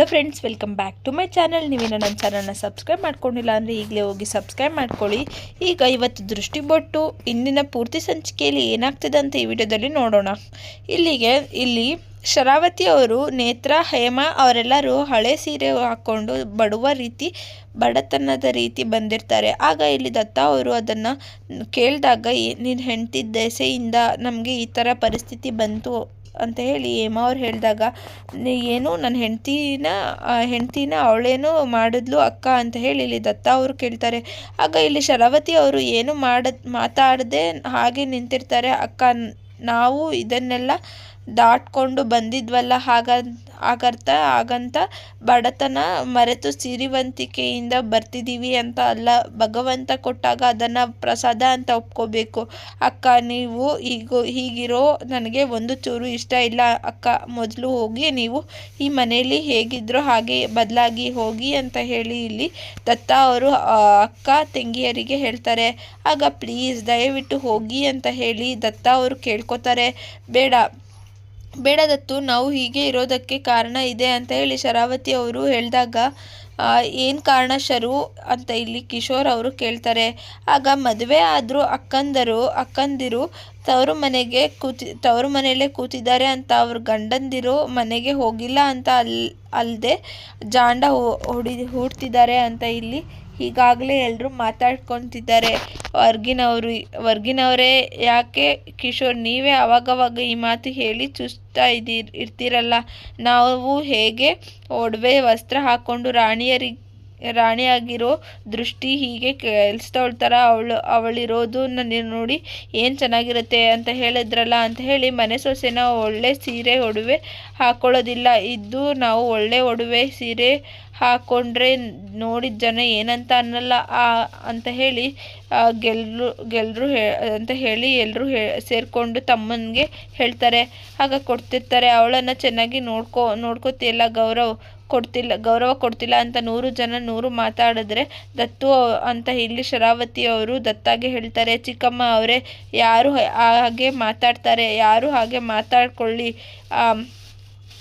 Hello friends welcome back to my channel ನೀವೇನೋ ನನ್ನ ಚಾನಲ್ನ ಸಬ್ಸ್ಕ್ರೈಬ್ ಮಾಡ್ಕೊಂಡಿಲ್ಲ ಅಂದರೆ ಈಗಲೇ ಹೋಗಿ ಸಬ್ಸ್ಕ್ರೈಬ್ ಮಾಡ್ಕೊಳ್ಳಿ. ಈಗ ಇವತ್ತು ದೃಷ್ಟಿ ಬೊಟ್ಟು ಇಂದಿನ ಪೂರ್ತಿ ಸಂಚಿಕೆಯಲ್ಲಿ ಏನಾಗ್ತದೆ ಅಂತ ಈ ವಿಡಿಯೋದಲ್ಲಿ ನೋಡೋಣ. ಇಲ್ಲಿಗೆ, ಇಲ್ಲಿ ಶರಾವತಿ ಅವರು, ನೇತ್ರ, ಹೇಮ ಅವರೆಲ್ಲರೂ ಹಳೆ ಸೀರೆ ಹಾಕ್ಕೊಂಡು ಬಡುವ ರೀತಿ, ಬಡತನದ ರೀತಿ ಬಂದಿರ್ತಾರೆ. ಆಗ ಇಲ್ಲಿ ದತ್ತ ಅವರು ಅದನ್ನು ಕೇಳಿದಾಗ ನೀನು ಹೆಂಡ್ತಿದ್ದ ದೆಸೆಯಿಂದ ನಮಗೆ ಈ ಥರ ಪರಿಸ್ಥಿತಿ ಬಂತು. ಅಂತ ಹೇಳಿ ಹೇಮ ಅವ್ರು ಹೇಳಿದಾಗ ಏನು ನನ್ನ ಹೆಂಡ್ತಿನ ಹೆಂಡ್ತಿನ ಅವಳೇನು ಮಾಡಿದ್ಲು ಅಕ್ಕ ಅಂತ ಹೇಳಿ ಇಲ್ಲಿ ದತ್ತ ಅವರು ಕೇಳ್ತಾರೆ. ಆಗ ಇಲ್ಲಿ ಶರಾವತಿ ಅವರು ಏನು ಮಾಡ, ಮಾತಾಡದೆ ಹಾಗೆ ನಿಂತಿರ್ತಾರೆ. ಅಕ್ಕ, ನಾವು ಇದನ್ನೆಲ್ಲ ದಾಟ್ಕೊಂಡು ಬಂದಿದ್ವಲ್ಲ ಹಾಗ ಹಾಗರ್ಥ ಹಾಗಂತ ಬಡತನ ಮರೆತು ಸಿರಿವಂತಿಕೆಯಿಂದ ಬರ್ತಿದ್ದೀವಿ ಅಂತ ಅಲ್ಲ, ಭಗವಂತ ಕೊಟ್ಟಾಗ ಅದನ್ನು ಪ್ರಸಾದ ಅಂತ ಒಪ್ಕೋಬೇಕು. ಅಕ್ಕ, ನೀವು ಈಗ, ಹೀಗಿರೋ ನನಗೆ ಒಂದು ಚೂರು ಇಷ್ಟ ಇಲ್ಲ. ಅಕ್ಕ, ಮೊದಲು ಹೋಗಿ ನೀವು ಈ ಮನೆಯಲ್ಲಿ ಹೇಗಿದ್ರೋ ಹಾಗೆ ಬದಲಾಗಿ ಹೋಗಿ ಅಂತ ಹೇಳಿ ಇಲ್ಲಿ ದತ್ತ ಅವರು ಅಕ್ಕ ತಂಗಿಯರಿಗೆ ಹೇಳ್ತಾರೆ. ಆಗ ಪ್ಲೀಸ್ ದಯವಿಟ್ಟು ಹೋಗಿ ಅಂತ ಹೇಳಿ ದತ್ತ ಅವರು ಕೇಳ್ಕೊತಾರೆ. ಬೇಡ. ಬೇಡ ದತ್ತು ನಾವು ಹೀಗೆ ಇರೋದಕ್ಕೆ ಕಾರಣ ಇದೆ ಅಂತ ಹೇಳಿ ಶರಾವತಿ ಅವರು ಹೇಳಿದಾಗ ಏನು ಕಾರಣ ಶರು? ಅಂತ ಇಲ್ಲಿ ಕಿಶೋರ್ ಅವರು ಕೇಳ್ತಾರೆ. ಆಗ ಮದುವೆ ಆದರೂ ಅಕ್ಕಂದರು, ಅಕ್ಕಂದಿರು, ತವರು ಮನೆಗೆ ಕೂತಿ, ತವರು ಮನೆಯಲ್ಲೇ ಕೂತಿದ್ದಾರೆ ಅಂತ ಅವ್ರ ಗಂಡಂದಿರು ಮನೆಗೆ ಹೋಗಿಲ್ಲ ಅಂತ ಅಲ್ ಅಲ್ಲದೆ ಜಾಂಡ ಹೊಡಿ, ಹೂಡ್ತಿದ್ದಾರೆ ಅಂತ ಇಲ್ಲಿ ಈಗಾಗಲೇ ಎಲ್ಲರೂ ಮಾತಾಡ್ಕೊತಿದ್ದಾರೆ. ಹೊರ್ಗಿನವರು ಹೊರ್ಗಿನವರೇ ಯಾಕೆ ಕಿಶೋರ್, ನೀವೇ ಅವಾಗವಾಗ ಈ ಮಾತು ಹೇಳಿ ಚುಚ್ತಾ ಇದ್ದೀರ್ ಇರ್ತೀರಲ್ಲ? ನಾವು ಹೇಗೆ ಒಡವೆ ವಸ್ತ್ರ ಹಾಕ್ಕೊಂಡು ರಾಣಿಯರಿಗೆ ರಾಣಿಯಾಗಿರೋ ದೃಷ್ಟಿ ಹೀಗೆ ಕೆಲ್ಸದವಳ ಥರ ಅವಳು ಅವಳಿರೋದು ನನ್ನ ನೋಡಿ ಏನು ಚೆನ್ನಾಗಿರುತ್ತೆ ಅಂತ ಹೇಳಿದ್ರಲ್ಲ ಅಂತ ಹೇಳಿ ಮನೆ ಸೊಸೆನ ಒಳ್ಳೆ ಸೀರೆ, ಒಡವೆ ಹಾಕ್ಕೊಳ್ಳೋದಿಲ್ಲ ಇದ್ದು ನಾವು ಒಳ್ಳೆ ಒಡವೆ ಸೀರೆ ಹಾಕ್ಕೊಂಡ್ರೆ ನೋಡಿದ ಜನ ಏನಂತ ಅನ್ನಲ್ಲ, ಆ, ಅಂತ ಹೇಳಿ ಗೆಲ್ರು ಗೆಲ್ರು ಅಂತ ಹೇಳಿ ಎಲ್ಲರೂ ಹೇ, ಸೇರಿಕೊಂಡು ತಮ್ಮನಿಗೆ ಹೇಳ್ತಾರೆ. ಆಗ ಕೊಡ್ತಿರ್ತಾರೆ, ಅವಳನ್ನು ಚೆನ್ನಾಗಿ ನೋಡ್ಕೊ, ನೋಡ್ಕೋತಿಯಲ್ಲ ಗೌರವ, ಕೊಡ್ತಿಲ್ಲ ಗೌರವ ಕೊಡ್ತಿಲ್ಲ ಅಂತ ನೂರು ಜನ ನೂರು ಮಾತಾಡಿದ್ರೆ ದತ್ತು ಅಂತ ಇಲ್ಲಿ ಶರಾವತಿ ಅವರು ದತ್ತಾಗೆ ಹೇಳ್ತಾರೆ, ಚಿಕ್ಕಮ್ಮ ಅವರೇ, ಯಾರು ಹಾಗೆ ಮಾತಾಡ್ತಾರೆ, ಯಾರು ಹಾಗೆ ಮಾತಾಡ್ಕೊಳ್ಳಿ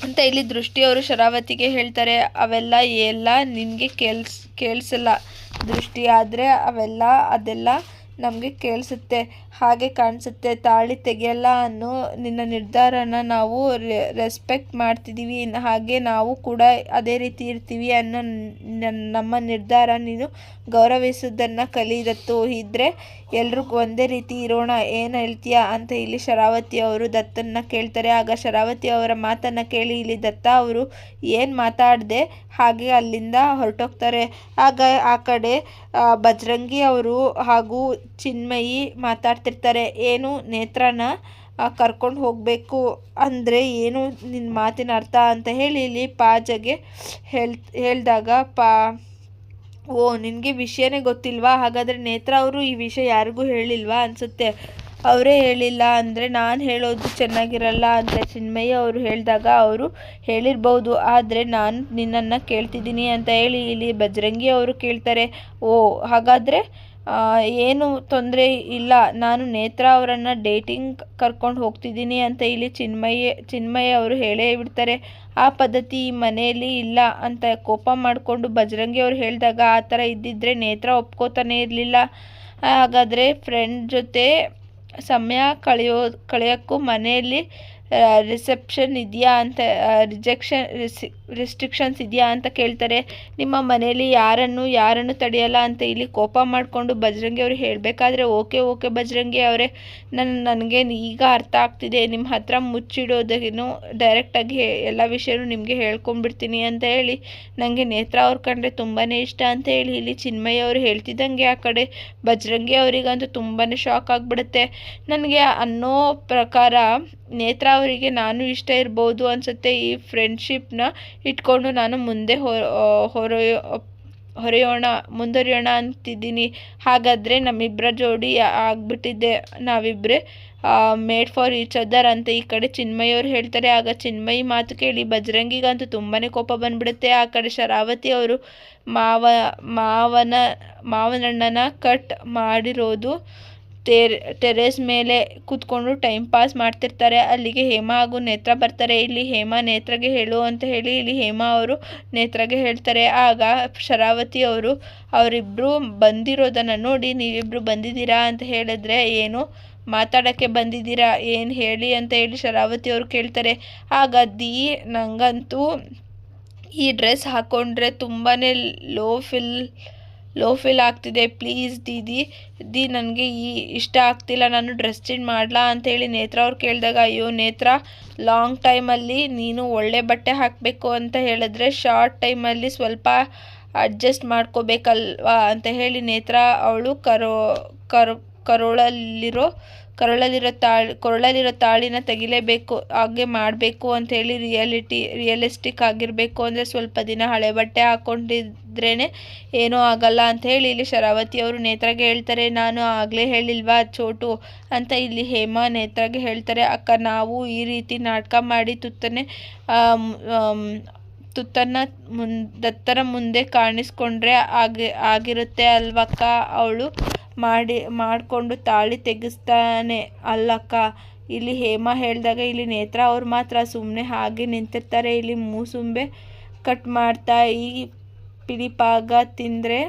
ಅಂತ ಇಲ್ಲಿ ದೃಷ್ಟಿಯವರು ಶರಾವತಿಗೆ ಹೇಳ್ತಾರೆ ಅವೆಲ್ಲ ಎಲ್ಲ ನಿನಗೆ ಕೇಳ್ಸ್ ಕೇಳಿಸಲ್ಲ. ದೃಷ್ಟಿ ಆದರೆ ಅವೆಲ್ಲ ಅದೆಲ್ಲ ನಮಗೆ ಕೇಳಿಸುತ್ತೆ, ಹಾಗೆ ಕಾಣಿಸುತ್ತೆ, ತಾಳಿ ತೆಗೆಯಲ್ಲ ಅನ್ನೋ ನಿನ್ನ ನಿರ್ಧಾರನ ನಾವು ರೆಸ್ಪೆಕ್ಟ್ ಮಾಡ್ತಿದ್ದೀವಿ ಹಾಗೆ ನಾವು ಕೂಡ ಅದೇ ರೀತಿ ಇರ್ತೀವಿ ಅನ್ನೋ ನಮ್ಮ ನಿರ್ಧಾರ ನೀನು ಗೌರವಿಸೋದನ್ನು ಕಲಿದತ್ತು ಇದ್ದರೆ ಎಲ್ರಿಗೂ ಒಂದೇ ರೀತಿ ಇರೋಣ, ಏನು ಹೇಳ್ತೀಯಾ ಅಂತ ಇಲ್ಲಿ ಶರಾವತಿ ಅವರು ದತ್ತನ್ನ ಕೇಳ್ತಾರೆ. ಆಗ ಶರಾವತಿ ಅವರ ಮಾತನ್ನು ಕೇಳಿ ಇಲ್ಲಿ ದತ್ತ ಅವರು ಏನು ಮಾತಾಡದೆ, ಹಾಗೆ ಅಲ್ಲಿಂದ ಹೊರಟೋಗ್ತಾರೆ. ಆಗ ಆ ಕಡೆ ಬಜರಂಗಿ ಅವರು ಹಾಗೂ ಚಿನ್ಮಯಿ ಮಾತಾಡ್ತಿರ್ತಾರೆ, ಏನು ನೇತ್ರನ ಕರ್ಕೊಂಡು ಹೋಗಬೇಕು ಅಂದರೆ ಏನು ನಿನ್ನ ಮಾತಿನ ಅರ್ಥ? ಅಂತ ಹೇಳಿ ಇಲ್ಲಿ ಪಾಜಗೆ ಹೇಳ್, ಹೇಳಿದಾಗ, ಪಾ, ಓ, ನಿನಗೆ ವಿಷಯನೇ ಗೊತ್ತಿಲ್ವಾ? ಹಾಗಾದರೆ ನೇತ್ರ ಅವರು ಈ ವಿಷಯ ಯಾರಿಗೂ ಹೇಳಿಲ್ವಾ? ಅನಿಸುತ್ತೆ. ಅವರೇ ಹೇಳಿಲ್ಲ ಅಂದರೆ ನಾನು ಹೇಳೋದು ಚೆನ್ನಾಗಿರಲ್ಲ ಅಂತ ಚಿನ್ಮಯ್ಯ ಅವರು ಹೇಳಿದಾಗ ಅವರು ಹೇಳಿರ್ಬೋದು, ಆದರೆ ನಾನು ನಿನ್ನನ್ನು ಕೇಳ್ತಿದ್ದೀನಿ ಅಂತ ಹೇಳಿ ಇಲ್ಲಿ ಬಜರಂಗಿ ಅವರು ಕೇಳ್ತಾರೆ, ಓ, ಹಾಗಾದರೆ ಏನು ತೊಂದರೆ ಇಲ್ಲ. ನಾನು ನೇತ್ರ ಅವರನ್ನು ಡೇಟಿಂಗ್ ಕರ್ಕೊಂಡು ಹೋಗ್ತಿದ್ದೀನಿ ಅಂತ ಇಲ್ಲಿ ಚಿನ್ಮಯ್ಯ ಚಿನ್ಮಯ್ಯ ಅವರು ಹೇಳೇ ಬಿಡ್ತಾರೆ. ಆ ಪದ್ಧತಿ ಮನೆಯಲ್ಲಿ ಇಲ್ಲ ಅಂತ ಕೋಪ ಮಾಡಿಕೊಂಡು ಬಜರಂಗಿ ಅವರು ಹೇಳಿದಾಗ ಆ ಥರ ಇದ್ದಿದ್ದರೆ ನೇತ್ರ ಒಪ್ಕೋತಾನೆ ಇರಲಿಲ್ಲ. ಹಾಗಾದರೆ ಫ್ರೆಂಡ್ ಜೊತೆ ಸಮಯ ಕಳೆಯೋ, ಕಳೆಯೋಕ್ಕೂ ಮನೆಯಲ್ಲಿ ರಿಸೆಪ್ಷನ್ ಇದೆಯಾ ಅಂತ ರಿಜೆಕ್ಷನ್ ರಿಸಿ ರಿಸ್ಟ್ರಿಕ್ಷನ್ಸ್ ಇದೆಯಾ ಅಂತ ಕೇಳ್ತಾರೆ. ನಿಮ್ಮ ಮನೆಯಲ್ಲಿ ಯಾರನ್ನು ಯಾರನ್ನು ತಡೆಯಲ್ಲ ಅಂತ ಇಲ್ಲಿ ಕೋಪ ಮಾಡಿಕೊಂಡು ಬಜರಂಗಿ ಅವರು ಹೇಳಬೇಕಾದ್ರೆ ಓಕೆ ಓಕೆ ಬಜರಂಗಿ ಅವರೇ. ನನ್ನ ನನಗೆ ಈಗ ಅರ್ಥ ಆಗ್ತಿದೆ. ನಿಮ್ಮ ಹತ್ರ ಮುಚ್ಚಿಡೋದೇನು ಡೈರೆಕ್ಟಾಗಿ ಎಲ್ಲ ವಿಷಯನೂ ನಿಮಗೆ ಹೇಳ್ಕೊಂಡ್ಬಿಡ್ತೀನಿ ಅಂತ ಹೇಳಿ. ನನಗೆ ನೇತ್ರ ಅವ್ರು ಕಂಡ್ರೆ ತುಂಬಾ ಇಷ್ಟ ಅಂತ ಹೇಳಿ ಇಲ್ಲಿ ಚಿನ್ಮಯ್ಯ ಅವರು ಹೇಳ್ತಿದ್ದಂಗೆ ಆ ಕಡೆ. ಬಜರಂಗಿ ಅವರಿಗಂತೂ ತುಂಬಾ ಶಾಕ್ ಆಗಿಬಿಡುತ್ತೆ. ನನಗೆ ಅನ್ನೋ ಪ್ರಕಾರ ನೇತ್ರ ಅವರಿಗೆ ನಾನು ಇಷ್ಟ ಇರ್ಬೋದು ಅನಿಸುತ್ತೆ ಈ ಫ್ರೆಂಡ್ಶಿಪ್ನ ಇಟ್ಕೊಂಡು ನಾನು ಮುಂದೆ ಹೊರೆಯೋ, ಹೊರೆಯೋಣ, ಮುಂದುವರಿಯೋಣ ಅಂತಿದ್ದೀನಿ. ಹಾಗಾದರೆ ನಮ್ಮಿಬ್ಬರ ಜೋಡಿ ಆಗಿಬಿಟ್ಟಿದ್ದೆ. ನಾವಿಬ್ಬರೇ ಮೇಡ್ ಫಾರ್ ಈಚ್ ಅದರ್ ಅಂತ. ಈ ಕಡೆ ಚಿನ್ಮಯ್ಯವ್ರು ಹೇಳ್ತಾರೆ, ಆಗ ಚಿನ್ಮಯಿ ಮಾತು ಕೇಳಿ, ಬಜರಂಗಿಗಂತೂ ತುಂಬಾ ಕೋಪ ಬಂದ್ಬಿಡುತ್ತೆ. ಆ ಕಡೆ ಶರಾವತಿ ಅವರು, ಮಾವ, ಮಾವನ, ಮಾವನಣ್ಣನ ಕಟ್ ಮಾಡಿರೋದು. ಟೇರ್ ಟೆರೇಸ್ ಮೇಲೆ ಕೂತ್ಕೊಂಡು ಟೈಮ್ ಪಾಸ್ ಮಾಡ್ತಿರ್ತಾರೆ. ಅಲ್ಲಿಗೆ ಹೇಮಾ ಹಾಗೂ ನೇತ್ರ ಬರ್ತಾರೆ. ಇಲ್ಲಿ ಹೇಮಾ ನೇತ್ರಗೆ ಹೇಳು ಅಂತ ಹೇಳಿ ಇಲ್ಲಿ ಹೇಮಾ ಅವರು ನೇತ್ರಗೆ ಹೇಳ್ತಾರೆ. ಆಗ ಶರಾವತಿ ಅವರು ಅವರಿಬ್ಬರು ಬಂದಿರೋದನ್ನು ನೋಡಿ ನೀವಿಬ್ಬರು ಬಂದಿದ್ದೀರಾ? ಅಂತ ಹೇಳಿದ್ರೆ, ಏನು ಮಾತಾಡೋಕ್ಕೆ ಬಂದಿದ್ದೀರಾ? ಏನು ಹೇಳಿ? ಅಂತ ಹೇಳಿ ಶರಾವತಿ ಅವರು ಕೇಳ್ತಾರೆ. ಆಗ ದಿ ನನಗಂತೂ ಈ ಡ್ರೆಸ್ ಹಾಕ್ಕೊಂಡ್ರೆ ತುಂಬಾ ಲೋ ಫಿಲ್ ಲೋ ಫೀಲ್ ಆಗ್ತಿದೆ ಪ್ಲೀಸ್ ದೀದಿ, ದಿ ನನಗೆ ಈ ಇಷ್ಟ ಆಗ್ತಿಲ್ಲ, ನಾನು ಡ್ರೆಸ್ ಚೇಂಜ್ ಮಾಡಲಾ ಅಂಥೇಳಿ ನೇತ್ರ ಅವ್ರು ಕೇಳಿದಾಗ, ಅಯ್ಯೋ ನೇತ್ರ ಲಾಂಗ್ ಟೈಮಲ್ಲಿ ನೀನು ಒಳ್ಳೆ ಬಟ್ಟೆ ಹಾಕಬೇಕು ಅಂತ ಹೇಳಿದ್ರೆ ಶಾರ್ಟ್ ಟೈಮಲ್ಲಿ ಸ್ವಲ್ಪ ಅಡ್ಜಸ್ಟ್ ಮಾಡ್ಕೋಬೇಕಲ್ವಾ? ಅಂತ ಹೇಳಿ ನೇತ್ರ ಅವಳು ಕರೋ ಕರೋ, ಕರೋಳಲ್ಲಿರೋ ಕರುಳಲ್ಲಿರೋ ತಾಳ್ ಕೊರಳಲ್ಲಿರೋ ತಾಳಿನ ತೆಗಿಲೇಬೇಕು, ಹಾಗೆ ಮಾಡಬೇಕು ಅಂಥೇಳಿ ರಿಯಾಲಿಟಿ ರಿಯಲಿಸ್ಟಿಕ್ ಆಗಿರಬೇಕು ಅಂದರೆ ಸ್ವಲ್ಪ ದಿನ ಹಳೆ ಬಟ್ಟೆ ಹಾಕ್ಕೊಂಡಿದ್ರೇ ಏನೂ ಆಗಲ್ಲ ಅಂತ ಹೇಳಿ ಇಲ್ಲಿ ಶರಾವತಿ ಅವರು ನೇತ್ರಾಗೆ ಹೇಳ್ತಾರೆ, ನಾನು ಆಗಲೇ ಹೇಳಿಲ್ವಾ ಚೋಟು? ಅಂತ ಇಲ್ಲಿ ಹೇಮಾ ನೇತ್ರಾಗೆ ಹೇಳ್ತಾರೆ, ಅಕ್ಕ, ನಾವು ಈ ರೀತಿ ನಾಟಕ ಮಾಡಿ ತುತ್ತನೆ ತುತ್ತನ್ನ ಮುನ್ ದತ್ತರ ಮುಂದೆ ಕಾಣಿಸ್ಕೊಂಡ್ರೆ ಆಗಿ, ಆಗಿರುತ್ತೆ ಅಲ್ವಕ್ಕ? ಅವಳು ಮಾಡಿ, ಮಾಡಿಕೊಂಡು ತಾಳಿ ತೆಗೆಸ್ತಾನೆ. ಅಲ್ಲಕ್ಕ, ಇಲ್ಲಿ ಹೇಮ ಹೇಳಿದಾಗ ಇಲ್ಲಿ ನೇತ್ರ ಅವ್ರು ಮಾತ್ರ ಸುಮ್ಮನೆ ಹಾಗೆ ನಿಂತಿರ್ತಾರೆ. ಇಲ್ಲಿ ಮೂಸುಂಬೆ ಕಟ್ ಮಾಡ್ತಾ, ಈ ಬಿಳಿ ಭಾಗ ತಿಂದರೆ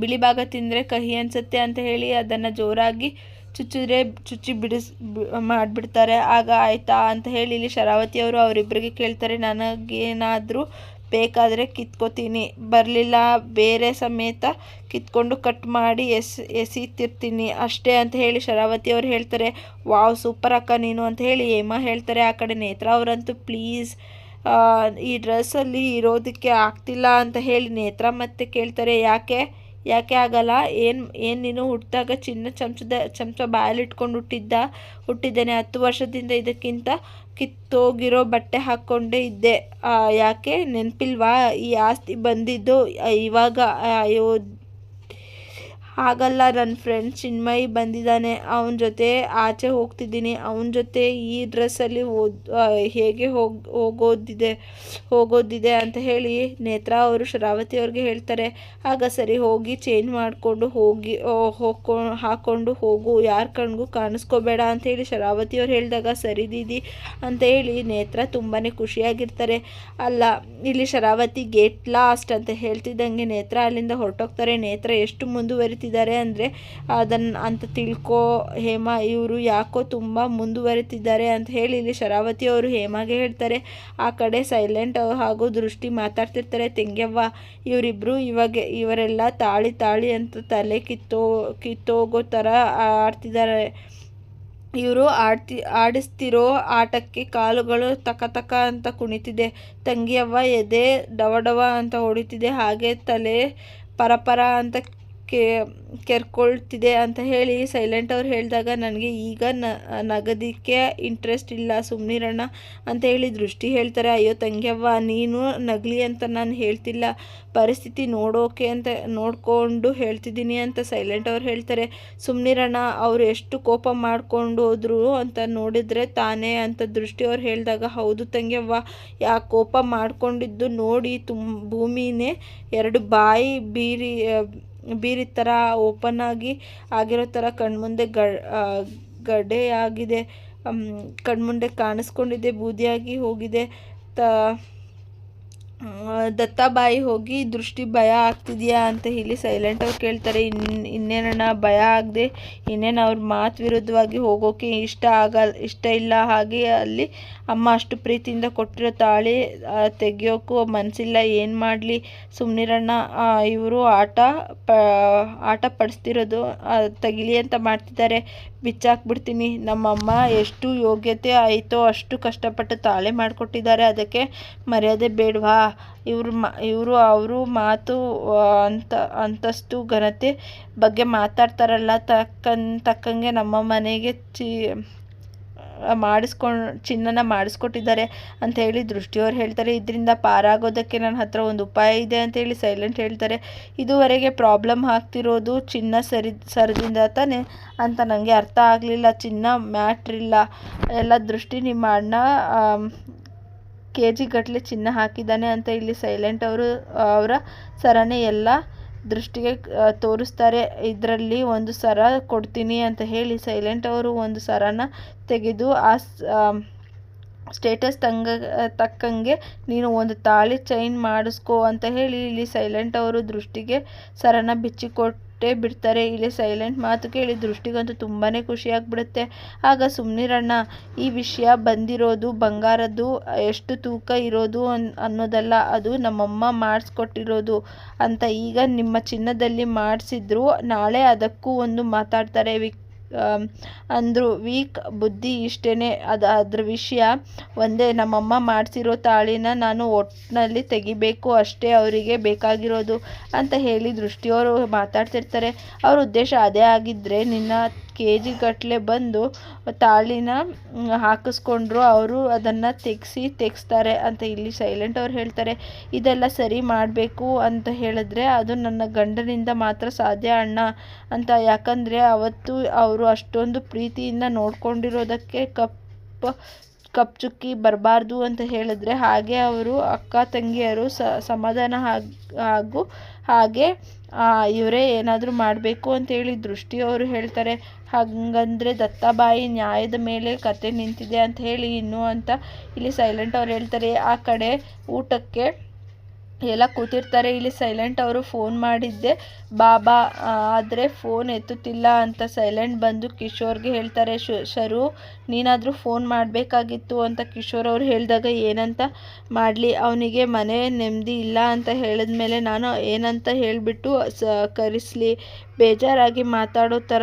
ಬಿಳಿ ಭಾಗ ತಿಂದರೆ ಕಹಿ ಅನಿಸುತ್ತೆ ಅಂತ ಹೇಳಿ ಅದನ್ನು ಜೋರಾಗಿ ಚುಚ್ಚಿದ್ರೆ, ಚುಚ್ಚಿ ಬಿಡಿಸ್ ಮಾಡಿಬಿಡ್ತಾರೆ. ಆಗ ಆಯಿತಾ ಅಂತ ಹೇಳಿ ಇಲ್ಲಿ ಶರಾವತಿ ಅವರು ಅವರಿಬ್ಬರಿಗೆ ಕೇಳ್ತಾರೆ, ನನಗೇನಾದರೂ ಬೇಕಾದರೆ ಕಿತ್ಕೋತೀನಿ. ಬರಲಿಲ್ಲ, ಬೇರೆ ಸಮೇತ ಕಿತ್ಕೊಂಡು ಕಟ್ ಮಾಡಿ ಎಸ್, ಎಸಿತಿರ್ತೀನಿ. ಅಷ್ಟೇ ಅಂತ ಹೇಳಿ ಶರಾವತಿ ಅವರು ಹೇಳ್ತಾರೆ, ವಾವ್ ಸೂಪರ್ ಅಕ್ಕ ನೀನು ಅಂತ ಹೇಳಿ ಹೇಮಾ ಹೇಳ್ತಾರೆ ಆ ಕಡೆ. ನೇತ್ರ ಅವರಂತೂ ಪ್ಲೀಸ್ ಈ ಡ್ರೆಸ್ಸಲ್ಲಿ ಇರೋದಕ್ಕೆ ಆಗ್ತಿಲ್ಲ ಅಂತ ಹೇಳಿ ನೇತ್ರ ಮತ್ತೆ ಕೇಳ್ತಾರೆ, ಯಾಕೆ ಯಾಕೆ ಆಗಲ್ಲ? ಏನು ಏನು ನೀನು ಹುಟ್ಟಿದಾಗ ಚಿನ್ನ ಚಮಚದ, ಚಮಚ ಬಾಯಲ್ಲಿಟ್ಕೊಂಡು ಹುಟ್ಟಿದ್ದ, ಹುಟ್ಟಿದ್ದೇನೆ ಹತ್ತು ವರ್ಷದಿಂದ ಇದಕ್ಕಿಂತ ಕಿತ್ತೋಗಿರೋ ಬಟ್ಟೆ ಹಾಕ್ಕೊಂಡೇ ಇದ್ದೆ. ಯಾಕೆ ನೆನಪಿಲ್ವಾ? ಈ ಆಸ್ತಿ ಬಂದಿದ್ದು ಇವಾಗ ಅಯ್ಯೋ ಹಾಗಲ್ಲ ನನ್ನ ಫ್ರೆಂಡ್ ಚಿನ್ಮಯ್ ಬಂದಿದ್ದಾನೆ. ಅವನ ಜೊತೆ ಆಚೆ ಹೋಗ್ತಿದ್ದೀನಿ. ಅವನ ಜೊತೆ ಈ ಡ್ರೆಸ್ಸಲ್ಲಿ ಓದ್ ಹೇಗೆ ಹೋಗಿ, ಹೋಗೋದಿದೆ ಹೋಗೋದಿದೆ ಅಂತ ಹೇಳಿ ನೇತ್ರ ಅವರು ಶರಾವತಿ ಅವ್ರಿಗೆ ಹೇಳ್ತಾರೆ. ಆಗ ಸರಿ ಹೋಗಿ ಚೇಂಜ್ ಮಾಡಿಕೊಂಡು ಹೋಗಿ ಹೋಗ್ಕೊ ಹಾಕ್ಕೊಂಡು ಹೋಗು. ಯಾರ ಕಣ್ಗೂ ಕಾಣಿಸ್ಕೋಬೇಡ ಅಂತ ಹೇಳಿ ಶರಾವತಿ ಅವ್ರು ಹೇಳಿದಾಗ ಸರಿ ದೀದಿ ಅಂತ ಹೇಳಿ ನೇತ್ರ ತುಂಬಾ ಖುಷಿಯಾಗಿರ್ತಾರೆ. ಅಲ್ಲ, ಇಲ್ಲಿ ಶರಾವತಿ ಗೇಟ್ ಲಾಸ್ಟ್ ಅಂತ ಹೇಳ್ತಿದ್ದಂಗೆ ನೇತ್ರ ಅಲ್ಲಿಂದ ಹೊರಟೋಗ್ತಾರೆ. ನೇತ್ರ ಎಷ್ಟು ಮುಂದುವರಿತಿದ್ದಾರೆ ಮಾಡ್ತಿದ್ದಾರೆ ಅಂದರೆ ಅದನ್ನು ಅಂತ ತಿಳ್ಕೋ, ಹೇಮಾ ಇವರು ಯಾಕೋ ತುಂಬ ಮುಂದುವರೆತಿದ್ದಾರೆ ಅಂತ ಹೇಳಿ ಇಲ್ಲಿ ಶರಾವತಿ ಅವರು ಹೇಮಾಗೆ ಹೇಳ್ತಾರೆ. ಆ ಕಡೆ ಸೈಲೆಂಟ್ ಹಾಗೂ ದೃಷ್ಟಿ ಮಾತಾಡ್ತಿರ್ತಾರೆ. ತೆಂಗ್ಯವ್ವ ಇವರಿಬ್ಬರು ಇವಾಗ ಇವರೆಲ್ಲ ತಾಳಿ ತಾಳಿ ಅಂತ ತಲೆ ಕಿತ್ತೋ, ಕಿತ್ತೋಗೋ ಥರ ಆಡ್ತಿದ್ದಾರೆ. ಇವರು ಆಡ್ತಿ, ಆಡಿಸ್ತಿರೋ ಆಟಕ್ಕೆ ಕಾಲುಗಳು ತಕ ತಕ ಅಂತ ಕುಣಿತಿದೆ. ತಂಗಿಯವ್ವ ಎದೆ ಡವ ಡವ ಅಂತ ಹೊಡಿತಿದೆ. ಹಾಗೆ ತಲೆ ಪರಪರ ಅಂತ ಕೆ, ಕೆರ್ಕೊಳ್ತಿದೆ ಅಂತ ಹೇಳಿ ಸೈಲೆಂಟ್ ಅವ್ರು ಹೇಳಿದಾಗ ನನಗೆ ಈಗ ನಗದಿಕ್ಕೆ ಇಂಟ್ರೆಸ್ಟ್ ಇಲ್ಲ ಸುಮ್ಮನಿರಣ್ಣ ಅಂತ ಹೇಳಿ ದೃಷ್ಟಿ ಹೇಳ್ತಾರೆ. ಅಯ್ಯೋ ತಂಗ್ಯವ್ವ, ನೀನು ನಗಲಿ ಅಂತ ನಾನು ಹೇಳ್ತಿಲ್ಲ. ಪರಿಸ್ಥಿತಿ ನೋಡೋಕೆ ಅಂತ, ನೋಡಿಕೊಂಡು ಹೇಳ್ತಿದ್ದೀನಿ ಅಂತ ಸೈಲೆಂಟ್ ಅವ್ರು ಹೇಳ್ತಾರೆ. ಸುಮ್ಮನಿರಣ್ಣ ಅವರು ಎಷ್ಟು ಕೋಪ ಮಾಡ್ಕೊಂಡು ಹೋದ್ರು ಅಂತ ನೋಡಿದರೆ ತಾನೇ ಅಂತ ದೃಷ್ಟಿ ಅವ್ರು ಹೇಳಿದಾಗ, ಹೌದು ತಂಗ್ಯವ್ವ, ಯಾ ಕೋಪ ಮಾಡಿಕೊಂಡಿದ್ದು ನೋಡಿ ತುಂಬ ಭೂಮಿನೇ ಎರಡು ಬಾಯಿ ಬೀರಿ ಬೀರಿ ಥರ ಓಪನ್ ಆಗಿ ಆಗಿರೋ ಥರ ಕಣ್ಮುಂದೆ ಗಡ್ಡೆಯಾಗಿದೆ. ಕಣ್ಮುಂದೆ ಕಾಣಿಸ್ಕೊಂಡಿದೆ ಬೂದಿಯಾಗಿ ಹೋಗಿದೆ. ತ ದತ್ತಾಬಾಯಿ ಹೋಗಿ, ದೃಷ್ಟಿ, ಭಯ ಆಗ್ತಿದೆಯಾ? ಅಂತ ಹೇಳಿ ಸೈಲೆಂಟ್ ಅವ್ರು ಕೇಳ್ತಾರೆ. ಇನ್ನು ಇನ್ನೇನಣ್ಣ, ಭಯ ಆಗದೆ, ಇನ್ನೇನು ಅವ್ರ ಮಾತು ವಿರುದ್ಧವಾಗಿ ಹೋಗೋಕೆ ಇಷ್ಟ ಆಗಲ್ಲ ಇಷ್ಟ ಇಲ್ಲ ಹಾಗೆ ಅಲ್ಲಿ ಅಮ್ಮ ಅಷ್ಟು ಪ್ರೀತಿಯಿಂದ ಕೊಟ್ಟಿರೋ ತಾಳಿ ತೆಗಿಯೋಕ್ಕೂ ಮನಸ್ಸಿಲ್ಲ ಏನು ಮಾಡಲಿ ಸುಮ್ಮನಿರಣ್ಣ ಇವರು ಆಟ ಪ, ಆಟ ಪಡಿಸ್ತಿರೋದು ತೆಗಿಲಿ ಅಂತ ಮಾಡ್ತಿದ್ದಾರೆ. ಬಿಚ್ಚಾಕ್ಬಿಡ್ತೀನಿ. ನಮ್ಮಮ್ಮ ಎಷ್ಟು ಯೋಗ್ಯತೆ ಆಯಿತೋ ಅಷ್ಟು ಕಷ್ಟಪಟ್ಟು ತಾಳೆ ಮಾಡಿಕೊಟ್ಟಿದ್ದಾರೆ. ಅದಕ್ಕೆ ಮರ್ಯಾದೆ ಬೇಡವಾ? ಇವರು ಮ, ಇವರು ಅವರು ಮಾತು ಅಂತ, ಅಂತಸ್ತು, ಘನತೆ ಬಗ್ಗೆ ಮಾತಾಡ್ತಾರಲ್ಲ, ತಕ್ಕನ್, ತಕ್ಕಂಗೆ ನಮ್ಮ ಮನೆಗೆ ಚಿ ಮಾಡಿಸ್ಕೊಂಡು ಚಿನ್ನನ ಮಾಡಿಸ್ಕೊಟ್ಟಿದ್ದಾರೆ ಅಂತ ಹೇಳಿ ದೃಷ್ಟಿಯವ್ರು ಹೇಳ್ತಾರೆ. ಇದರಿಂದ ಪಾರಾಗೋದಕ್ಕೆ ನನ್ನ ಹತ್ರ ಒಂದು ಉಪಾಯ ಇದೆ ಅಂತ ಹೇಳಿ ಸೈಲೆಂಟ್ ಹೇಳ್ತಾರೆ. ಇದುವರೆಗೆ ಪ್ರಾಬ್ಲಮ್ ಆಗ್ತಿರೋದು ಚಿನ್ನ ಸರಿ, ಸರದಿಂದ ತಾನೆ ಅಂತ ನನಗೆ ಅರ್ಥ ಆಗಲಿಲ್ಲ. ಚಿನ್ನ ಮ್ಯಾಟ್ರಿಲ್ಲ ಎಲ್ಲ ದೃಷ್ಟಿ ನಿಮ್ಮ ಅಣ್ಣ ಕೆ ಜಿ ಗಟ್ಟಲೆ ಚಿನ್ನ ಹಾಕಿದ್ದಾನೆ ಅಂತ ಇಲ್ಲಿ ಸೈಲೆಂಟ್ ಅವರು, ಅವರ ಸರಣಿ ಎಲ್ಲ ದೃಷ್ಟಿಗೆ ತೋರಿಸ್ತಾರೆ, ಇದರಲ್ಲಿ ಒಂದು ಸರ ಕೊಡ್ತೀನಿ ಅಂತ ಹೇಳಿ ಸೈಲೆಂಟ್ ಅವರು ಒಂದು ಸರನ ತೆಗೆದು ಆ ಸ್ಟೇಟಸ್ ತಂಗ, ತಕ್ಕಂಗೆ ನೀನು ಒಂದು ತಾಳಿ ಚೈನ್ ಮಾಡಿಸ್ಕೋ ಅಂತ ಹೇಳಿ ಇಲ್ಲಿ ಸೈಲೆಂಟ್ ಅವರು ದೃಷ್ಟಿಗೆ ಸರನ ಬಿಚ್ಚಿಕೊಟ್ಟೆ ಬಿಡ್ತಾರೆ. ಇಲ್ಲಿ ಸೈಲೆಂಟ್ ಮಾತು ಕೇಳಿ ದೃಷ್ಟಿಗಂತೂ ತುಂಬಾ ಖುಷಿ ಆಗ್ಬಿಡುತ್ತೆ. ಆಗ ಸುಮ್ನಿರಣ್ಣ, ಈ ವಿಷಯ ಬಂದಿರೋದು, ಬಂಗಾರದ್ದು, ಎಷ್ಟು ತೂಕ ಇರೋದು ಅನ್ನೋದಲ್ಲ, ಅದು ನಮ್ಮಮ್ಮ ಮಾಡಿಸ್ಕೊಟ್ಟಿರೋದು ಅಂತ ಈಗ ನಿಮ್ಮ ಚಿನ್ನದಲ್ಲಿ ಮಾಡಿಸಿದ್ರು, ನಾಳೆ ಅದಕ್ಕೂ ಒಂದು ಮಾತಾಡ್ತಾರೆ ವಿಕ್ ಅಂದ್ರು ವೀಕ್ ಬುದ್ಧಿ ಇಷ್ಟೇನೆ. ಅದು ಅದ್ರ ವಿಷಯ ಒಂದೇ ನಮ್ಮಮ್ಮ ಮಾಡಿಸಿರೋ ತಾಳಿನ ನಾನು ಒಟ್ಟಿನಲ್ಲಿ ತೆಗಿಬೇಕು, ಅಷ್ಟೇ ಅವರಿಗೆ ಬೇಕಾಗಿರೋದು ಅಂತ ಹೇಳಿ ದೃಷ್ಟಿಯವರು ಮಾತಾಡ್ತಿರ್ತಾರೆ. ಅವ್ರ ಉದ್ದೇಶ ಅದೇ ಆಗಿದ್ದರೆ ನಿನ್ನ ಕೆ ಜಿ ಗಟ್ಟಲೆ ಬಂದು ತಾಳಿನ ಹಾಕಿಸ್ಕೊಂಡ್ರು. ಅವರು ಅದನ್ನು ತೆಗೆಸಿ ತೆಗೆಸ್ತಾರೆ ಅಂತ ಇಲ್ಲಿ ಸೈಲೆಂಟ್ ಅವ್ರು ಹೇಳ್ತಾರೆ. ಇದೆಲ್ಲ ಸರಿ ಮಾಡಬೇಕು ಅಂತ ಹೇಳಿದ್ರೆ ಅದು ನನ್ನ ಗಂಡನಿಂದ ಮಾತ್ರ ಸಾಧ್ಯ ಅಣ್ಣ ಅಂತ. ಯಾಕಂದರೆ ಅವತ್ತು ಅವರು ಅಷ್ಟೊಂದು ಪ್ರೀತಿಯಿಂದ ನೋಡ್ಕೊಂಡಿರೋದಕ್ಕೆ ಕಪ್ಪ ಕಪ್ ಚುಕ್ಕಿ ಬರಬಾರ್ದು ಅಂತ ಹೇಳಿದ್ರೆ ಹಾಗೆ ಅವರು ಅಕ್ಕ ತಂಗಿಯರು ಸಮಾಧಾನ ಹಾಗೂ ಹಾಗೆ ಇವರೇ ಏನಾದರೂ ಮಾಡಬೇಕು ಅಂತೇಳಿ ದೃಷ್ಟಿಯವರು ಹೇಳ್ತಾರೆ. ಹಾಗಂದ್ರೆ ದತ್ತಾಬಾಯಿ ನ್ಯಾಯದ ಮೇಲೆ ಕತೆ ನಿಂತಿದೆ ಅಂತ ಹೇಳಿ ಇನ್ನು ಅಂತ ಇಲ್ಲಿ ಸೈಲೆಂಟ್ ಅವ್ರು ಹೇಳ್ತಾರೆ. ಆ ಕಡೆ ಊಟಕ್ಕೆ ಎಲ್ಲ ಕೂತಿರ್ತಾರೆ. ಇಲ್ಲಿ ಸೈಲೆಂಟ್ ಅವರು ಫೋನ್ ಮಾಡಿದ್ದೆ. ಬಾಬಾ ಆದರೆ ಫೋನ್ ಎತ್ತುತ್ತಿಲ್ಲ ಅಂತ ಸೈಲೆಂಟ್ ಬಂದು ಕಿಶೋರ್ಗೆ ಹೇಳ್ತಾರೆ. ಶರು, ನೀನಾದರೂ ಫೋನ್ ಮಾಡಬೇಕಾಗಿತ್ತು ಅಂತ ಕಿಶೋರ್ ಅವ್ರು ಹೇಳಿದಾಗ ಏನಂತ? ಮಾಡಲಿ, ಅವನಿಗೆ ಮನೆ ನೆಮ್ಮದಿ ಇಲ್ಲ ಅಂತ ಹೇಳಿದ್ಮೇಲೆ ನಾನು ಏನಂತ ಹೇಳಿಬಿಟ್ಟು ಸ, ಕರೆಸ್ಲಿ ಬೇಜಾರಾಗಿ ಮಾತಾಡೋ ಥರ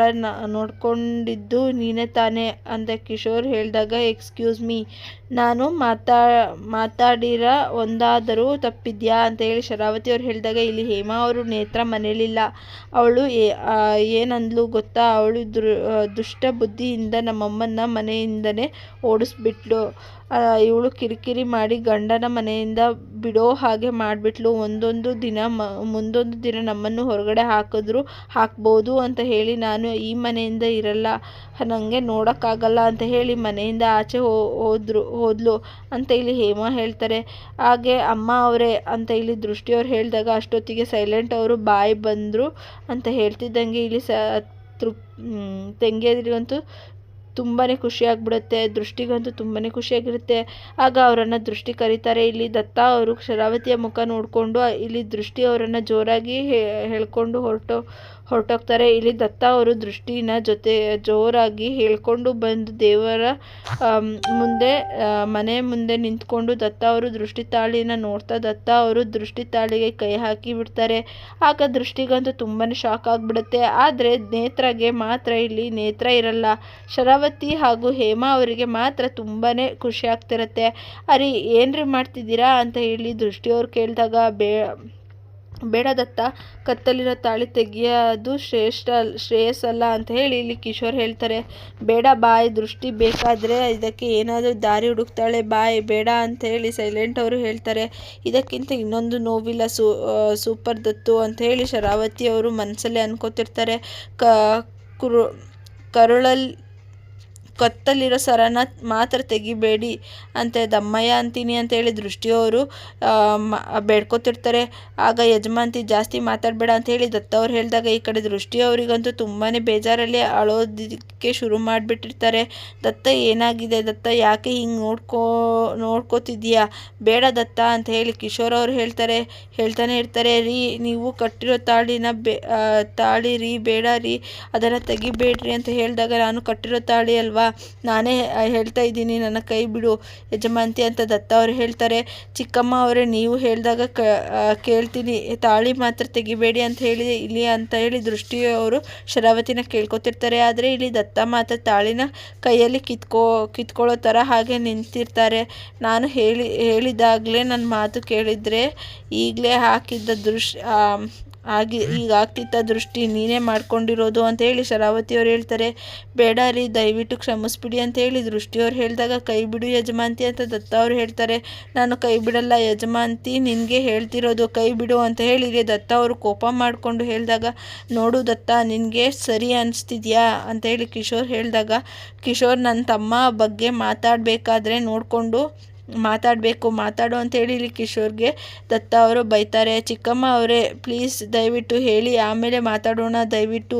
ನೋಡ್ಕೊಂಡಿದ್ದು ನೀನೇ ತಾನೇ ಅಂತ ಕಿಶೋರ್ ಹೇಳಿದಾಗ ಎಕ್ಸ್ಕ್ಯೂಸ್ ಮೀ ನಾನು ಮಾತಾ, ಮಾತಾಡಿರ, ಒಂದಾದರೂ ತಪ್ಪಿದ್ಯಾ? ಅಂತ ಹೇಳಿ ಶರಾವತಿ ಅವ್ರು ಹೇಳಿದಾಗ, ಇಲ್ಲಿ ಹೇಮಾ ಅವರು ನೇತ್ರ ಮನೇಲಿಲ್ಲ. ಅವಳು ಏನಂದ್ಲು ಗೊತ್ತಾ? ಅವಳು ದುಷ್ಟ ಬುದ್ಧಿಯಿಂದ ನಮ್ಮಮ್ಮನ ಮನೆಯಿಂದನೇ ಓಡಿಸ್ಬಿಟ್ಲು. ಇವಳು ಕಿರಿಕಿರಿ ಮಾಡಿ ಗಂಡನ ಮನೆಯಿಂದ ಬಿಡೋ ಹಾಗೆ ಮಾಡಿಬಿಟ್ಲು. ಒಂದೊಂದು ದಿನ ಮ, ಮುಂದೊಂದು ದಿನ ನಮ್ಮನ್ನು ಹೊರಗಡೆ ಹಾಕಿದ್ರು, ಹಾಕ್ಬೋದು ಅಂತ ಹೇಳಿ ನಾನು ಈ ಮನೆಯಿಂದ ಇರಲ್ಲ ನನಗೆ ನೋಡೋಕ್ಕಾಗಲ್ಲ ಅಂತ ಹೇಳಿ ಮನೆಯಿಂದ ಆಚೆ ಹೋದ್ರು, ಹೋದ್ಲು ಅಂತ ಇಲ್ಲಿ ಹೇಮಾ ಹೇಳ್ತಾರೆ. ಹಾಗೆ ಅಮ್ಮ ಅವರೇ ಅಂತ ಇಲ್ಲಿ ದೃಷ್ಟಿಯವ್ರು ಹೇಳಿದಾಗ ಅಷ್ಟೊತ್ತಿಗೆ ಸೈಲೆಂಟ್ ಅವರು ಬಾಯಿ ಬಂದರು ಅಂತ ಹೇಳ್ತಿದ್ದಂಗೆ ಇಲ್ಲಿ ಸ, ತೃಪ್ ತಂಗಿಯರಿಗಂತೂ ತುಂಬಾ ಖುಷಿಯಾಗ್ಬಿಡುತ್ತೆ ದೃಷ್ಟಿಗಂತೂ ತುಂಬಾ ಖುಷಿಯಾಗಿರುತ್ತೆ ಆಗ ಅವರನ್ನು ದೃಷ್ಟಿ ಕರೀತಾರೆ. ಇಲ್ಲಿ ದತ್ತ ಅವರು ಶರಾವತಿಯ ಮುಖ ನೋಡಿಕೊಂಡು, ಇಲ್ಲಿ ದೃಷ್ಟಿ ಅವರನ್ನು ಜೋರಾಗಿ ಹೇಳ್ಕೊಂಡು ಹೊರಟು ಹೊರಟೋಗ್ತಾರೆ. ಇಲ್ಲಿ ದತ್ತ ಅವರು ದೃಷ್ಟಿನ ಜೊತೆ ಜೋರಾಗಿ ಹೇಳ್ಕೊಂಡು ಬಂದು ದೇವರ ಮುಂದೆ ಮನೆ ಮುಂದೆ ನಿಂತ್ಕೊಂಡು ದತ್ತ ಅವರು ದೃಷ್ಟಿ ತಾಳಿನ ನೋಡ್ತಾ ದತ್ತ ಅವರು ದೃಷ್ಟಿ ತಾಳಿಗೆ ಕೈ ಹಾಕಿ ಬಿಡ್ತಾರೆ. ಆಗ ದೃಷ್ಟಿಗಂತೂ ತುಂಬಾ ಶಾಕ್ ಆಗಿಬಿಡುತ್ತೆ. ಆದರೆ ನೇತ್ರಗೆ ಮಾತ್ರ ಇಲ್ಲಿ ನೇತ್ರ ಇರಲ್ಲ. ಶರಾವತಿ ಹಾಗೂ ಹೇಮಾ ಅವರಿಗೆ ಮಾತ್ರ ತುಂಬಾ ಖುಷಿ ಆಗ್ತಿರತ್ತೆ. ಅರಿ, ಏನ್ರಿ ಮಾಡ್ತಿದ್ದೀರಾ? ಅಂತ ಹೇಳಿ ದೃಷ್ಟಿಯವ್ರು ಕೇಳಿದಾಗ, ಬೇ ಬೇಡ ದತ್ತ ಕತ್ತಲಿರೋ ತಾಳಿ ತೆಗೆಯೋದು ಶ್ರೇಷ್ಠ, ಶ್ರೇಯಸ್ಸಲ್ಲ ಅಂತ ಹೇಳಿ ಇಲ್ಲಿ ಕಿಶೋರ್ ಹೇಳ್ತಾರೆ. ಬೇಡ ಬಾಯ್, ದೃಷ್ಟಿ ಬೇಕಾದರೆ ಇದಕ್ಕೆ ಏನಾದರೂ ದಾರಿ ಹುಡುಕ್ತಾಳೆ. ಬಾಯ್ ಬೇಡ ಅಂತ ಹೇಳಿ ಸೈಲೆಂಟ್ ಅವರು ಹೇಳ್ತಾರೆ. ಇದಕ್ಕಿಂತ ಇನ್ನೊಂದು ನೋವಿಲ್ಲ ಸೂಪರ್ ದತ್ತು ಅಂತ ಹೇಳಿ ಶರಾವತಿ ಅವರು ಮನಸ್ಸಲ್ಲೇ ಅನ್ಕೋತಿರ್ತಾರೆ. ಕ, ಕುರು ಕರುಳಲ್ಲಿ ಕತ್ತಲಿರೋ ಸರನ ಮಾತ್ರ ತೆಗಿಬೇಡಿ ಅಂತ ದಮ್ಮಯ್ಯ ಅಂತೀನಿ ಅಂತೇಳಿ ದೃಷ್ಟಿಯವರು ಬೇಡ್ಕೋತಿರ್ತಾರೆ. ಆಗ ಯಜಮಾಂತಿ ಜಾಸ್ತಿ ಮಾತಾಡಬೇಡ ಅಂತ ಹೇಳಿ ದತ್ತ ಅವ್ರು ಹೇಳಿದಾಗ ಈ ಕಡೆ ದೃಷ್ಟಿಯವರಿಗಂತೂ ತುಂಬಾ ಬೇಜಾರಲ್ಲಿ ಅಳೋದಕ್ಕೆ ಶುರು ಮಾಡಿಬಿಟ್ಟಿರ್ತಾರೆ. ದತ್ತ, ಏನಾಗಿದೆ? ದತ್ತ, ಯಾಕೆ ಹಿಂಗೆ ನೋಡ್ಕೋ, ನೋಡ್ಕೋತಿದ್ದೀಯಾ? ಬೇಡ ದತ್ತ ಅಂತ ಹೇಳಿ ಕಿಶೋರ್ ಅವ್ರು ಹೇಳ್ತಾರೆ, ಹೇಳ್ತಾನೆ ಇರ್ತಾರೆ. ರೀ, ನೀವು ಕಟ್ಟಿರೋ ತಾಳಿನ ಬೇ ತಾಳಿ ರೀ, ಬೇಡ ರೀ, ಅದನ್ನು ತೆಗಿಬೇಡ್ರಿ ಅಂತ ಹೇಳಿದಾಗ ನಾನು ಕಟ್ಟಿರೋ ತಾಳಿ ಅಲ್ವಾ? ನಾನೇ ಹೇಳ್ತಾ ಇದ್ದೀನಿ, ನನ್ನ ಕೈ ಬಿಡು ಯಜಮಾಂತಿ ಅಂತ ದತ್ತ ಅವರು ಹೇಳ್ತಾರೆ. ಚಿಕ್ಕಮ್ಮ ಅವರೇ, ನೀವು ಹೇಳಿದಾಗ ಕ ಕೇಳ್ತೀನಿ. ತಾಳಿ ಮಾತ್ರ ತೆಗಿಬೇಡಿ ಅಂತ ಹೇಳಿ, ಇಲ್ಲಿ ಅಂತ ಹೇಳಿ ದೃಷ್ಟಿ ಅವರು ಶರಾವತಿನ ಕೇಳ್ಕೊತಿರ್ತಾರೆ. ಆದರೆ ಇಲ್ಲಿ ದತ್ತ ಮಾತ್ರ ತಾಳಿನ ಕೈಯಲ್ಲಿ ಕಿತ್ಕೋ, ಕಿತ್ಕೊಳ್ಳೋ ಥರ ಹಾಗೆ ನಿಂತಿರ್ತಾರೆ. ನಾನು ಹೇಳಿ, ಹೇಳಿದಾಗಲೇ ನನ್ನ ಮಾತು ಕೇಳಿದರೆ ಈಗಲೇ ಹಾಕಿದ್ದ ದೃಶ್ ಆಗಿ ಈಗ ಆಗ್ತಿತ್ತ ದೃಷ್ಟಿ ನೀನೇ ಮಾಡ್ಕೊಂಡಿರೋದು ಅಂತ ಹೇಳಿ ಶರಾವತಿಯವ್ರು ಹೇಳ್ತಾರೆ. ಬೇಡ ರೀ, ದಯವಿಟ್ಟು ಕ್ಷಮಿಸ್ಬಿಡಿ ಅಂತ ಹೇಳಿ ದೃಷ್ಟಿಯವ್ರು ಹೇಳಿದಾಗ ಕೈ ಬಿಡು ಯಜಮಾಂತಿ ಅಂತ ದತ್ತ ಅವ್ರು ಹೇಳ್ತಾರೆ. ನಾನು ಕೈ ಬಿಡಲ್ಲ ಯಜಮಾಂತಿ ನಿನಗೆ ಹೇಳ್ತಿರೋದು ಕೈ ಬಿಡು ಅಂತ ಹೇಳಿ ಇಲ್ಲಿ ದತ್ತ ಅವರು ಕೋಪ ಮಾಡಿಕೊಂಡು ಹೇಳಿದಾಗ, ನೋಡು ದತ್ತ, ನಿನಗೆ ಸರಿ ಅನಿಸ್ತಿದ್ಯಾ ಅಂತ ಹೇಳಿ ಕಿಶೋರ್ ಹೇಳಿದಾಗ, ಕಿಶೋರ್ ನನ್ನ ತಮ್ಮ ಬಗ್ಗೆ ಮಾತಾಡಬೇಕಾದ್ರೆ ನೋಡಿಕೊಂಡು ಮಾತಾಡಬೇಕು, ಮಾತಾಡು ಅಂತೇಳಿ ಇಲ್ಲಿ ಕಿಶೋರ್ಗೆ. ದತ್ತ ಅವರು ಬೈತಾರೆ, ಚಿಕ್ಕಮ್ಮ ಅವರೇ ಪ್ಲೀಸ್ ದಯವಿಟ್ಟು ಹೇಳಿ, ಆಮೇಲೆ ಮಾತಾಡೋಣ, ದಯವಿಟ್ಟು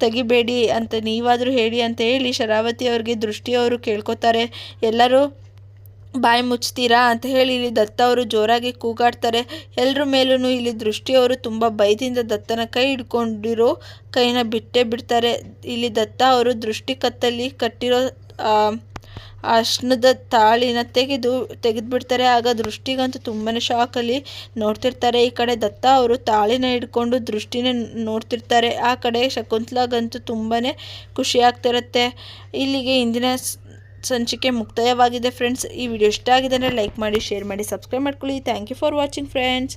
ತೆಗಿಬೇಡಿ ಅಂತ ನೀವಾದರೂ ಹೇಳಿ ಅಂತ ಹೇಳಿ ಶರಾವತಿ ಅವ್ರಿಗೆ ದೃಷ್ಟಿಯವರು ಕೇಳ್ಕೊತಾರೆ. ಎಲ್ಲರೂ, ಬಾಯಿ ಮುಚ್ತೀರಾ? ಅಂತ ಹೇಳಿ ಇಲ್ಲಿ ದತ್ತ ಅವರು ಜೋರಾಗಿ ಕೂಗಾಡ್ತಾರೆ. ಎಲ್ಲರ ಮೇಲೂ ಇಲ್ಲಿ ದೃಷ್ಟಿಯವರು ತುಂಬ ಭಯದಿಂದ ದತ್ತನ ಕೈ ಹಿಡ್ಕೊಂಡಿರೋ ಕೈನ ಬಿಟ್ಟೇ ಬಿಡ್ತಾರೆ. ಇಲ್ಲಿ ದತ್ತ ಅವರು ದೃಷ್ಟಿ ಕತ್ತಲ್ಲಿ ಕಟ್ಟಿರೋ ಆ, ಅರ್ಶಿಣದ ತಾಳಿನ ತೆಗೆದು ತೆಗೆದುಬಿಡ್ತಾರೆ. ಆಗ ದೃಷ್ಟಿಗಂತೂ ತುಂಬಾ ಶಾಕಲ್ಲಿ ನೋಡ್ತಿರ್ತಾರೆ. ಈ ಕಡೆ ದತ್ತ ಅವರು ತಾಳಿನ ಹಿಡ್ಕೊಂಡು ದೃಷ್ಟಿನೇ ನೋಡ್ತಿರ್ತಾರೆ. ಆ ಕಡೆ ಶಕುಂತಲಾಗಂತೂ ತುಂಬಾ ಖುಷಿ ಆಗ್ತಿರುತ್ತೆ. ಇಲ್ಲಿಗೆ ಇಂದಿನ ಸಂಚಿಕೆ ಮುಕ್ತಾಯವಾಗಿದೆ. ಫ್ರೆಂಡ್ಸ್ ಈ ವಿಡಿಯೋ ಇಷ್ಟ ಆಗಿದೆ ಅಂದರೆ ಲೈಕ್ ಮಾಡಿ ಶೇರ್ ಮಾಡಿ ಸಬ್ಸ್ಕ್ರೈಬ್ ಮಾಡ್ಕೊಳ್ಳಿ. Thank you for watching friends